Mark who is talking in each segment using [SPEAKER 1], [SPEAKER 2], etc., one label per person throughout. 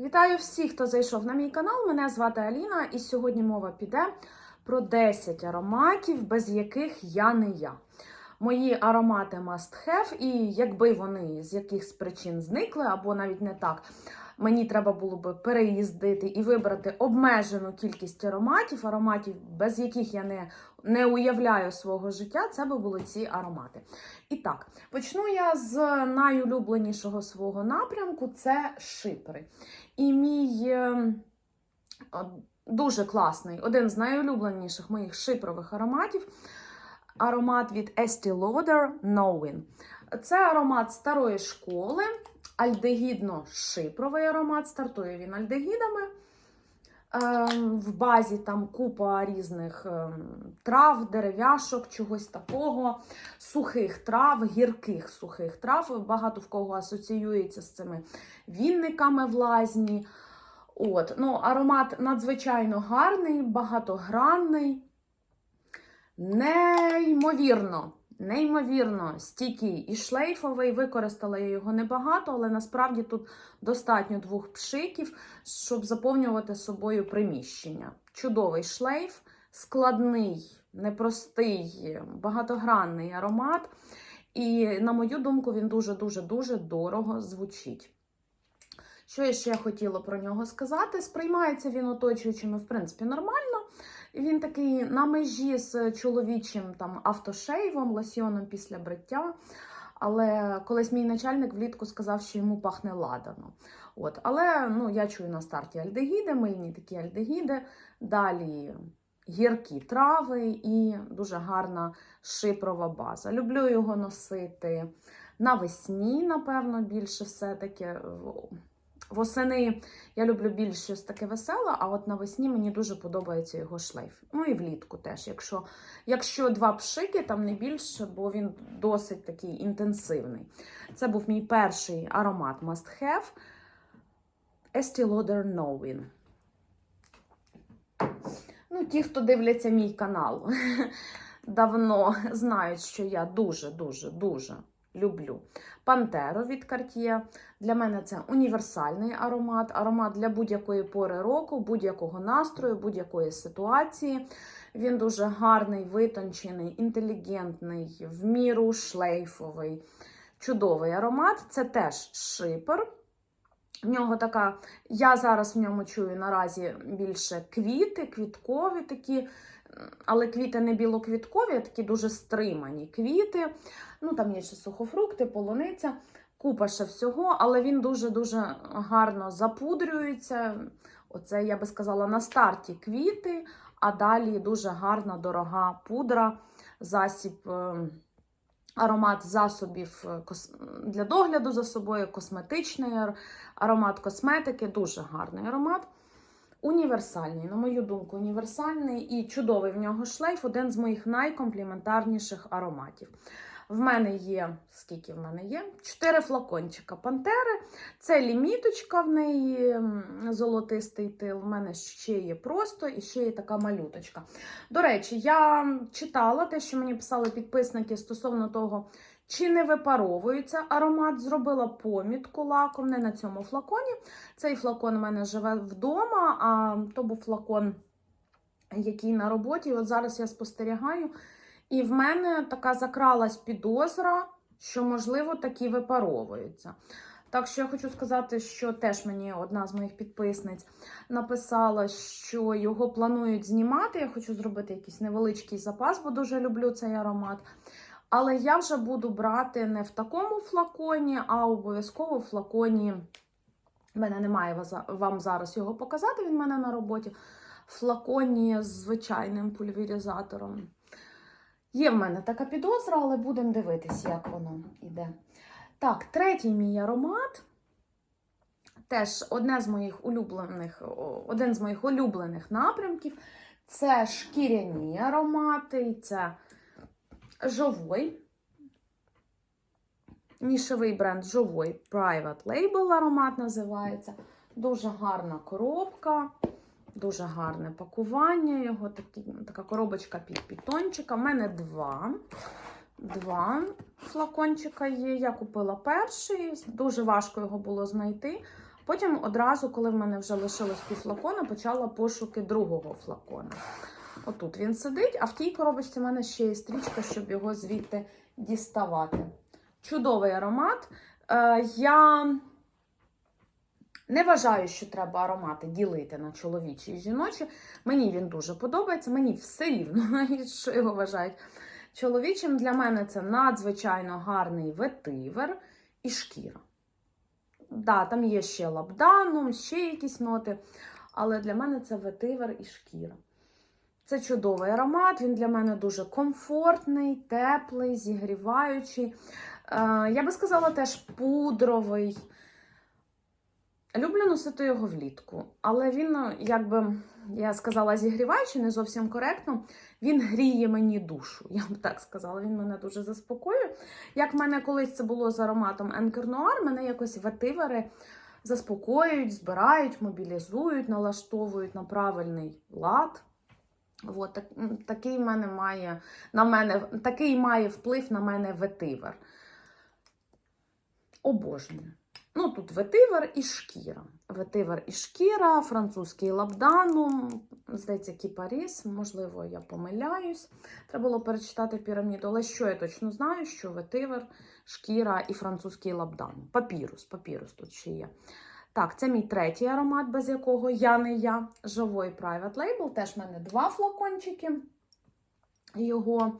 [SPEAKER 1] Вітаю всіх, хто зайшов на мій канал. Мене звати Аліна, і сьогодні мова піде про 10 ароматів, без яких я не я. Мої аромати must have, і якби вони з якихось причин зникли, або навіть не так, мені треба було би переїздити і вибрати обмежену кількість ароматів, ароматів, без яких я не, не уявляю свого життя, це би були ці аромати. І так, почну я з найулюбленішого свого напрямку це шипри. І мій е, дуже класний, один з найулюбленіших моїх шипрових ароматів аромат від Estee Lauder Knowing. Це аромат старої школи, альдегідно-шипровий аромат. Стартує він альдегідами. Ем, В базі там купа різних ем, трав, дерев'яшок, чогось такого, сухих трав, гірких сухих трав. Багато в кого асоціюється з цими вінниками в лазні. От, ну, Аромат надзвичайно гарний, багатогранний, неймовірно, неймовірно стійкий і шлейфовий. Використала я його небагато, але насправді тут достатньо двох пшиків, щоб заповнювати собою приміщення. Чудовий шлейф, складний, непростий, багатогранний аромат. І, на мою думку, він дуже-дуже-дуже дорого звучить. Що я ще хотіла про нього сказати? Сприймається він оточуючими, в принципі, нормально. Він такий на межі з чоловічим там автошейвом, лосьйоном після бриття. Але колись мій начальник влітку сказав, що йому пахне ладано. От. Але ну, я чую на старті альдегіди, мильні такі альдегіди. Далі гіркі трави і дуже гарна шипрова база. Люблю його носити навесні, напевно, більше все-таки. Восени я люблю більш щось таке веселе, а от навесні мені дуже подобається його шлейф. Ну і влітку теж. Якщо якщо два пшики, там не більше, бо він досить такий інтенсивний. Це був мій перший аромат Must Have Estee Lauder Knowing. Ну, ті, хто дивляться мій канал, давно знають, що я дуже-дуже-дуже люблю. Пантеро від Cartier. Для мене це універсальний аромат, аромат для будь-якої пори року, будь-якого настрою, будь-якої ситуації. Він дуже гарний, витончений, інтелігентний, в міру шлейфовий. Чудовий аромат. Це теж шипер. В нього така, я зараз в ньому чую наразі більше квіти, квіткові такі, але квіти не білоквіткові, а такі дуже стримані квіти. Ну, Там є ще сухофрукти, полуниця, купа ще всього, але він дуже-дуже гарно запудрюється. Оце, я би сказала, на старті квіти, а далі дуже гарна, дорога пудра, засіб. Аромат засобів для догляду за собою, косметичний аромат косметики, дуже гарний аромат. Універсальний, на мою думку, універсальний і чудовий в нього шлейф один з моїх найкомпліментарніших ароматів. В мене є, скільки в мене є? Чотири флакончика Пантери. Це ліміточка, в неї золотистий тил. В мене ще є просто і ще є така малюточка. До речі, я читала те, що мені писали підписники стосовно того, чи не випаровується аромат. Зробила помітку лаком, не на цьому флаконі. Цей флакон у мене живе вдома, а то був флакон, який на роботі. От зараз я спостерігаю. І в мене така закралась підозра, що, можливо, такі випаровуються. Так що я хочу сказати, що теж мені одна з моїх підписниць написала, що його планують знімати. Я хочу зробити якийсь невеличкий запас, бо дуже люблю цей аромат. Але я вже буду брати не в такому флаконі, а обов'язково в флаконі. У мене немає вам зараз його показати, він в мене на роботі. Флаконі з звичайним пульверізатором. Є в мене така підозра, але будемо дивитися, як воно йде. Так, третій мій аромат. Теж одне з моїх улюблених, один з моїх улюблених напрямків це шкіряні аромати, це Жовой. Нішевий бренд Жовой Private Label аромат називається. Дуже гарна коробка. Дуже гарне пакування. Його такі, така коробочка під пітончика. У мене два. Два флакончика є. Я купила перший, дуже важко його було знайти. Потім одразу, коли в мене вже лишилось пів флакона, почала пошуки другого флакона. Отут він сидить, а в тій коробочці в мене ще є стрічка, щоб його звідти діставати. Чудовий аромат. Е, я не вважаю, що треба аромати ділити на чоловічі і жіночі. Мені він дуже подобається. Мені все рівно, що його вважають чоловічим. Для мене це надзвичайно гарний ветивер і шкіра. Да, там є ще лабданум, ще якісь ноти, але для мене це ветивер і шкіра. Це чудовий аромат, він для мене дуже комфортний, теплий, зігріваючий. Е, я би сказала, теж пудровий. Люблю носити його влітку, але він, ну, якби я сказала, зігріваючий, не зовсім коректно. Він гріє мені душу, я б так сказала. Він мене дуже заспокоює. Як в мене колись це було з ароматом Енкер Нуар, мене якось ветивери заспокоюють, збирають, мобілізують, налаштовують на правильний лад. От, так, такий, мене має, на мене, такий має вплив на мене ветивер. Обожнюю. Ну, тут ветивер і шкіра. Ветивер і шкіра, французький лабданум, здається, кіпаріс, можливо, я помиляюсь. Треба було перечитати піраміду, але що я точно знаю, що ветивер, шкіра і французький лабданум. Папірус, папірус тут ще є. Так, це мій третій аромат, без якого я не я. Живой Private Label. Теж в мене два флакончики. Його.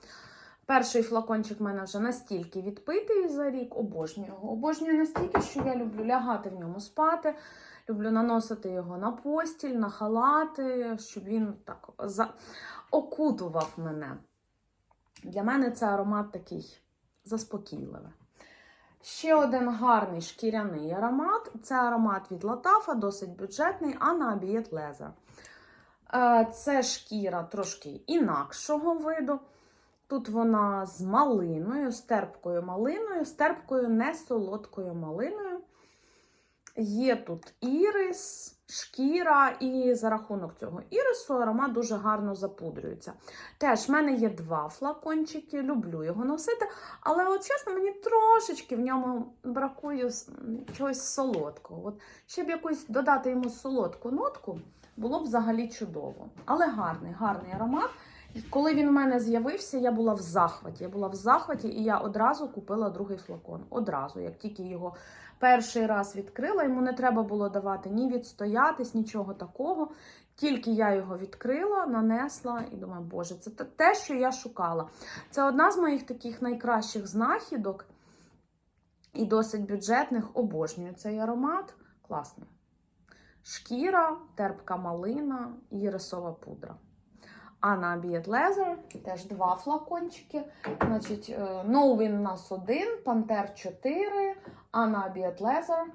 [SPEAKER 1] Перший флакончик в мене вже настільки відпитий за рік, обожнюю його. Обожнюю настільки, що я люблю лягати в ньому спати, люблю наносити його на постіль, на халати, щоб він так за... окутував мене. Для мене це аромат такий заспокійливий. Ще один гарний шкіряний аромат. Це аромат від Латафа, досить бюджетний, а на обієт леза. Це шкіра трошки інакшого виду. Тут вона з малиною, з терпкою малиною, з терпкою не солодкою малиною. Є тут ірис, шкіра, і за рахунок цього ірису аромат дуже гарно запудрюється. Теж в мене є два флакончики, люблю його носити, але от чесно, мені трошечки в ньому бракує чогось солодкого. От, щоб якусь додати йому солодку нотку, було б взагалі чудово. Але гарний, гарний аромат. Коли він в мене з'явився, я була в захваті. Я була в захваті, і я одразу купила другий флакон. Одразу, як тільки його перший раз відкрила, йому не треба було давати ні відстоятись, нічого такого. Тільки я його відкрила, нанесла і думаю, боже, це те- що я шукала. Це одна з моїх таких найкращих знахідок і досить бюджетних. Обожнюю цей аромат. Класний. Шкіра, терпка малина ірисова пудра. Anna Abiet Leather, теж два флакончики. Значить, е, Новин у нас один, Пантер 4, Anna Leather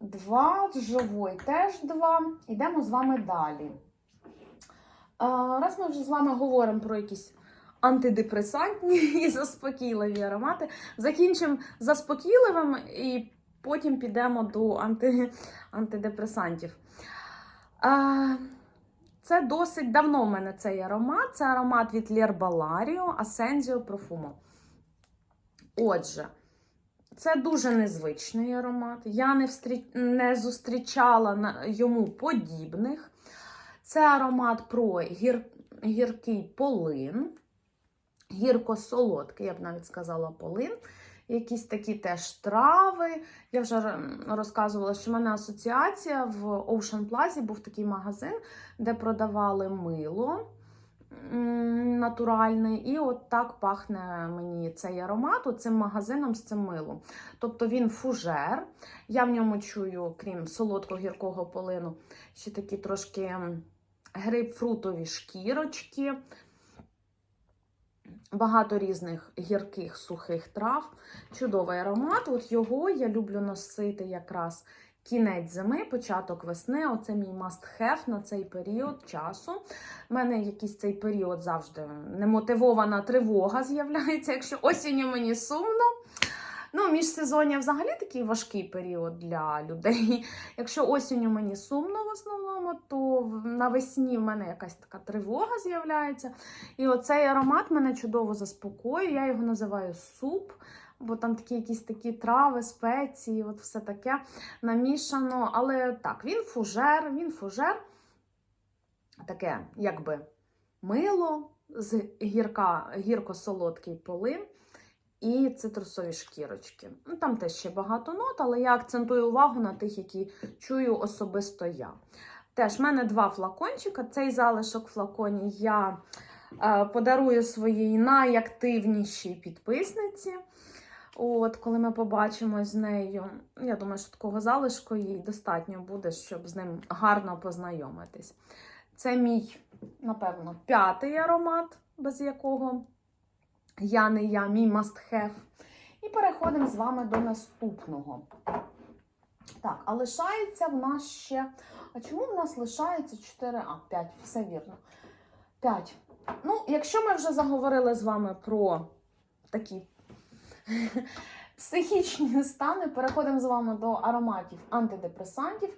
[SPEAKER 1] 2, Живой теж два. Йдемо з вами далі. Е, Раз ми вже з вами говоримо про якісь антидепресантні і заспокійливі аромати, закінчимо заспокійливим і потім підемо до анти, антидепресантів. Е, це досить давно в мене цей аромат. Це аромат від L'Herbalario Ascensio Profumo. Отже, це дуже незвичний аромат. Я не, встрі... не зустрічала на... йому подібних. Це аромат про гір... гіркий полин, гірко-солодкий, я б навіть сказала, полин. Якісь такі теж трави. Я вже розказувала, що в мене асоціація в Ocean Plaza був такий магазин, де продавали мило м, натуральне, і от так пахне мені цей аромат цим магазином з цим милом. Тобто він фужер. Я в ньому чую, крім солодко-гіркого полину, ще такі трошки грейпфрутові шкірочки. Багато різних гірких сухих трав. Чудовий аромат. От його я люблю носити якраз кінець зими, початок весни. Оце мій must-have на цей період часу. У мене якийсь цей період завжди немотивована тривога з'являється, якщо осінню мені сумно. Ну, міжсезоння взагалі такий важкий період для людей. Якщо осінню мені сумно в основному, то навесні в мене якась така тривога з'являється. І оцей аромат мене чудово заспокоює. Я його називаю суп. Бо там такі якісь такі трави, спеції, от все таке намішано. Але так, він фужер, він фужер, таке, якби мило з гірка, гірко-солодкий полин і цитрусові шкірочки. Ну, Там теж ще багато нот, але я акцентую увагу на тих, які чую особисто я. Теж в мене два флакончика. Цей залишок флаконі я е, подарую своїй найактивнішій підписниці. От, коли ми побачимось з нею, я думаю, що такого залишку їй достатньо буде, щоб з ним гарно познайомитись. Це мій, напевно, п'ятий аромат, без якого я не я, мій must have. І переходимо з вами до наступного. Так, а лишається в нас ще. А чому в нас лишається 4, а 5, все вірно. 5. Ну, якщо ми вже заговорили з вами про такі психічні стани, переходимо з вами до ароматів антидепресантів.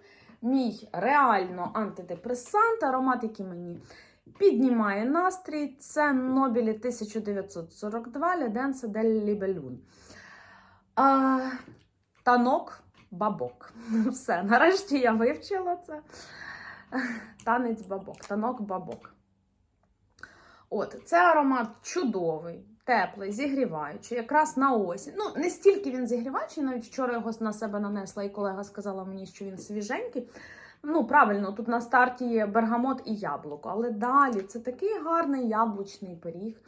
[SPEAKER 1] Мій реально антидепресант, аромат, який мені піднімає настрій, це Нобілі 1942 Леденце дель Лібелюн. Танок бабок. Все, нарешті я вивчила це. Танець бабок, танок бабок. От, це аромат чудовий, теплий, зігріваючий, якраз на осінь. Ну, не стільки він зігріваючий, навіть вчора його на себе нанесла, і колега сказала мені, що він свіженький. Ну, правильно, тут на старті є бергамот і яблуко, але далі це такий гарний яблучний пиріг.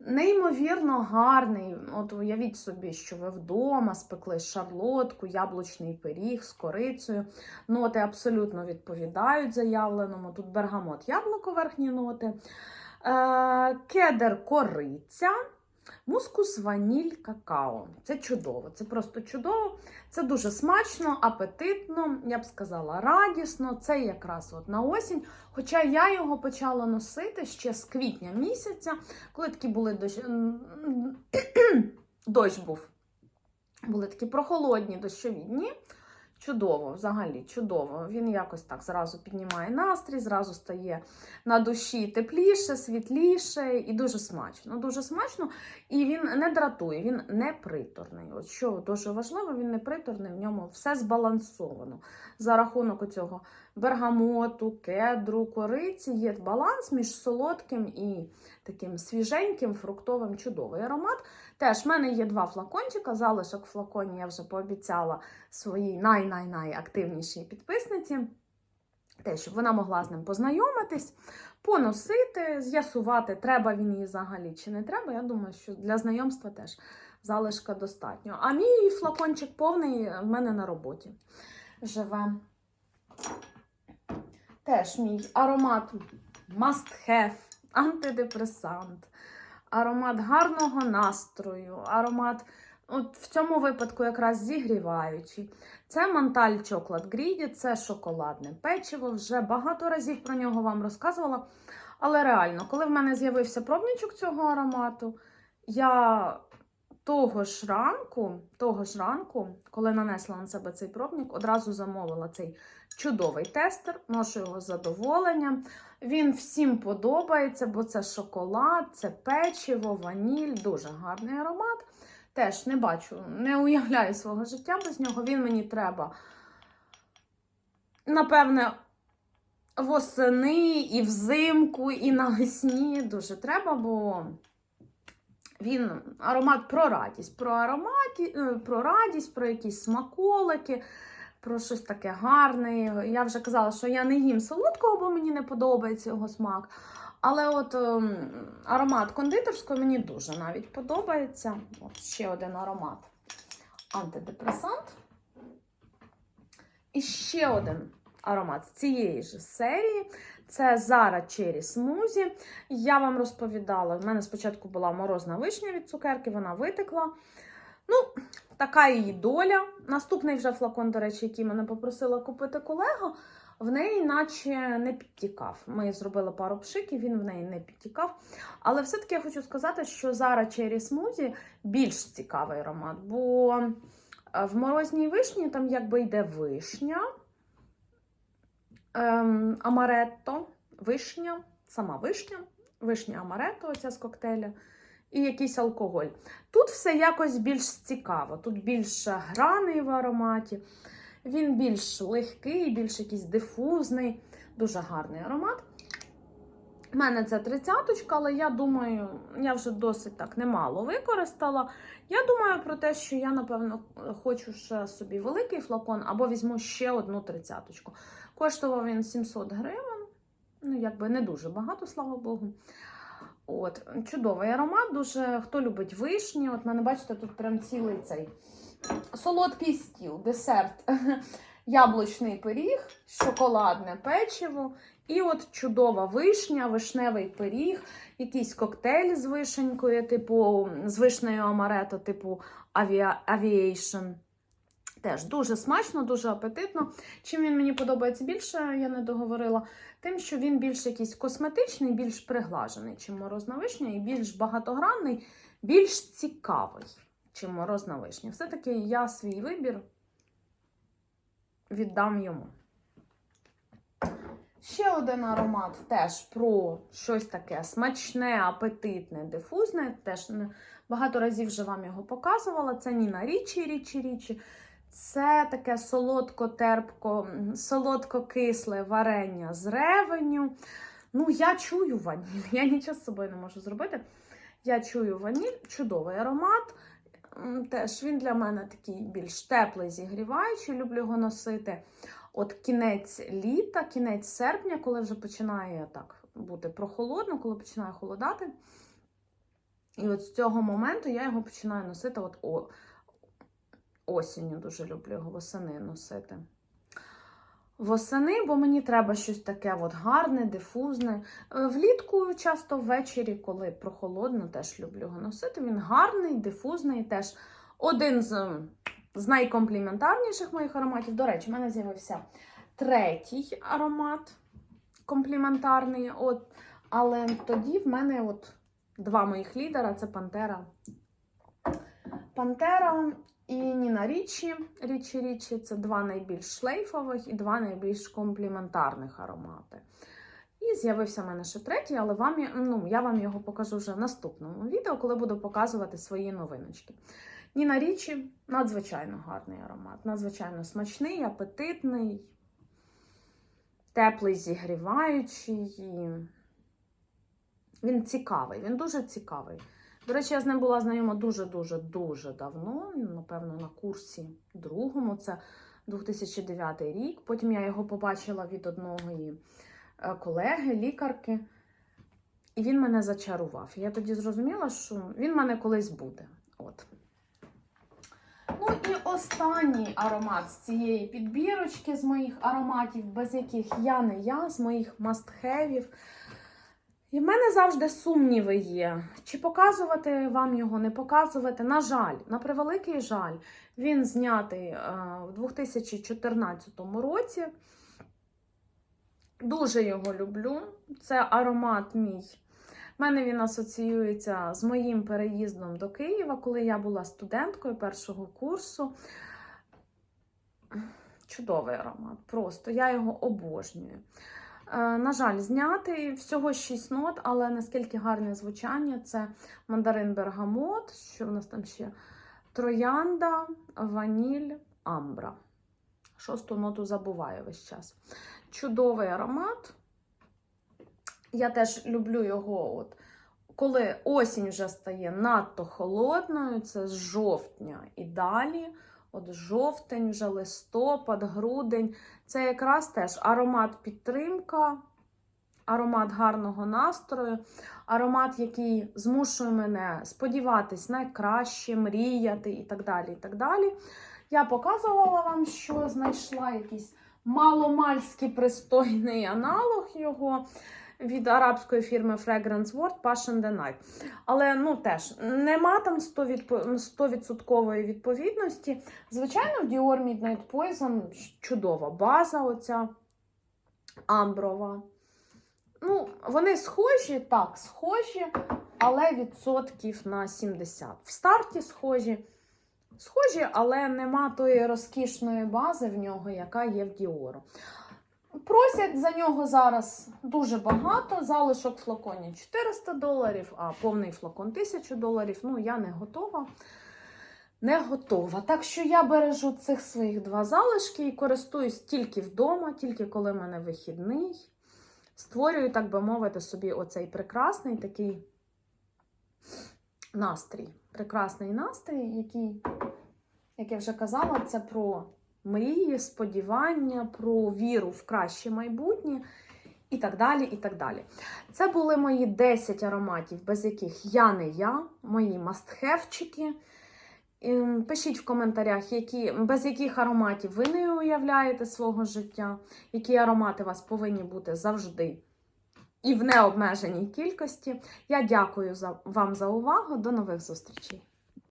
[SPEAKER 1] Неймовірно гарний. От уявіть собі, що ви вдома спекли шарлотку, яблучний пиріг з корицею. Ноти абсолютно відповідають заявленому. Тут бергамот, яблуко, верхні ноти, кедр кориця, мускус, ваніль, какао. Це чудово, це просто чудово. Це дуже смачно, апетитно, я б сказала, радісно. Це якраз от на осінь. Хоча я його почала носити ще з квітня місяця, коли такі були дощ... дощ був. Були такі прохолодні дощові дні. Чудово, взагалі, чудово. Він якось так зразу піднімає настрій, зразу стає на душі тепліше, світліше і дуже смачно. Дуже смачно, і він не дратує, він не приторний. От що дуже важливо, він не приторний, в ньому все збалансовано. За рахунок цього бергамоту, кедру, кориці є баланс між солодким і таким свіженьким, фруктовим, чудовий аромат. Теж в мене є два флакончика. Залишок в флаконі я вже пообіцяла своїй най-най-най підписниці. Те, щоб вона могла з ним познайомитись, поносити, з'ясувати, треба він їй взагалі чи не треба. Я думаю, що для знайомства теж залишка достатньо. А мій флакончик повний в мене на роботі живе. Теж мій аромат must have, антидепресант, аромат гарного настрою, аромат, от в цьому випадку якраз зігріваючий. Це Монталь Chocolate Greedy, це шоколадне печиво. Вже багато разів про нього вам розказувала. Але реально, коли в мене з'явився пробничок цього аромату, я того ж ранку, того ж ранку, коли нанесла на себе цей пробник, одразу замовила цей чудовий тестер, ношу його з задоволенням. Він всім подобається, бо це шоколад, це печиво, ваніль, дуже гарний аромат. Теж не бачу, не уявляю свого життя без нього. Він мені треба, напевне, восени і взимку, і навесні дуже треба, бо він аромат про радість, про ароматі, е, про радість, про якісь смаколики, про щось таке гарне. Я вже казала, що я не їм солодкого, бо мені не подобається його смак. Але от ем, аромат кондитерського мені дуже навіть подобається. От ще один аромат антидепресант. І ще один аромат з цієї ж серії. Це Zara Cherry Smoothie. Я вам розповідала, в мене спочатку була морозна вишня від цукерки, вона витекла. Ну, така її доля. Наступний вже флакон, до речі, який мене попросила купити колега, в неї наче не підтікав. Ми зробили пару пшиків, він в неї не підтікав. Але все-таки я хочу сказати, що Zara Cherry Smoothie більш цікавий аромат, бо в морозній вишні там якби йде вишня ем, амаретто, вишня, сама вишня, вишня амаретто, оця з коктейля. І якийсь алкоголь. Тут все якось більш цікаво, тут більше граний в ароматі, він більш легкий, більш якийсь дифузний, дуже гарний аромат. У мене це тридцяточка, але я думаю, я вже досить так немало використала. Я думаю про те, що я, напевно, хочу ще собі великий флакон або візьму ще одну тридцяточку. Коштував він 700 гривень. Ну, якби не дуже багато, слава Богу. От, чудовий аромат, дуже хто любить вишні. От мене, бачите, тут прям цілий цей солодкий стіл, десерт, яблучний пиріг, шоколадне печиво. І от чудова вишня, вишневий пиріг, якийсь коктейль з вишенькою, типу з вишнею амарето, типу Aviation. Теж дуже смачно, дуже апетитно. Чим він мені подобається більше, я не договорила. Тим, що він більш якийсь косметичний, більш приглажений, чим морозна і більш багатогранний, більш цікавий, чим морозна. Все-таки я свій вибір віддам йому. Ще один аромат теж про щось таке смачне, апетитне, дифузне. Теж багато разів вже вам його показувала. Це Ніна Річі, Річі, Річі. Це таке солодко-терпко, солодко-кисле варення з ревеню. Ну, я чую ваніль, я нічого з собою не можу зробити. Я чую ваніль, чудовий аромат. Теж він для мене такий більш теплий, зігріваючий, люблю його носити. От кінець літа, кінець серпня, коли вже починає так бути прохолодно, коли починає холодати. І от з цього моменту я його починаю носити от о, осінню. Дуже люблю його восени носити. Восени, бо мені треба щось таке от гарне, дифузне. Е, Влітку часто ввечері, коли прохолодно, теж люблю його носити. Він гарний, дифузний, теж один з, з найкомпліментарніших моїх ароматів. До речі, в мене з'явився третій аромат компліментарний. От, але тоді в мене от два моїх лідера це Пантера. Пантера і Ніна Річі. Річі Річі це два найбільш шлейфових і два найбільш компліментарних аромати. І з'явився в мене ще третій, але вам, ну, я вам його покажу вже в наступному відео, коли буду показувати свої новиночки. Ніна Річі надзвичайно гарний аромат, надзвичайно смачний, апетитний, теплий, зігріваючий. Він цікавий, він дуже цікавий. До речі, я з ним була знайома дуже-дуже дуже давно, напевно, на курсі другому, це 2009 рік. Потім я його побачила від одної е, колеги, лікарки, і він мене зачарував. Я тоді зрозуміла, що він в мене колись буде. От. Ну і останній аромат з цієї підбірочки з моїх ароматів, без яких я не я, з моїх мастхевів. І в мене завжди сумніви є. Чи показувати вам його, не показувати. На жаль, на превеликий жаль, він знятий е, в 2014 році. Дуже його люблю. Це аромат мій. У мене він асоціюється з моїм переїздом до Києва, коли я була студенткою першого курсу. Чудовий аромат, просто я його обожнюю. Е, На жаль, знятий всього 6 нот, але наскільки гарне звучання це мандарин бергамот, що в нас там ще троянда, ваніль, амбра. Шосту ноту забуваю весь час. Чудовий аромат. Я теж люблю його, от, коли осінь вже стає надто холодною, це з жовтня і далі. От жовтень, вже листопад, грудень. Це якраз теж аромат підтримка, аромат гарного настрою, аромат, який змушує мене сподіватись на краще, мріяти і так далі. і так далі. Я показувала вам, що знайшла якийсь маломальський пристойний аналог його від арабської фірми Fragrance World Passion the Night. Але ну теж нема там 100% відповідності. Звичайно, в Dior Midnight Poison чудова база, оця амброва. Ну, вони схожі, так, схожі, але відсотків на 70. В старті схожі. Схожі, але нема тої розкішної бази в нього, яка є в Діору. Просять за нього зараз дуже багато. Залишок флаконі 400 доларів, а повний флакон 1000 доларів. Ну, я не готова. Не готова. Так що я бережу цих своїх два залишки і користуюсь тільки вдома, тільки коли в мене вихідний. Створюю, так би мовити, собі оцей прекрасний такий настрій. Прекрасний настрій, який, як я вже казала, це про мрії, сподівання, про віру в краще майбутнє і так далі. і так далі. Це були мої 10 ароматів, без яких я не я, мої мастхевчики. Ем, Пишіть в коментарях, які, без яких ароматів ви не уявляєте свого життя, які аромати у вас повинні бути завжди і в необмеженій кількості. Я дякую за, вам за увагу. До нових зустрічей!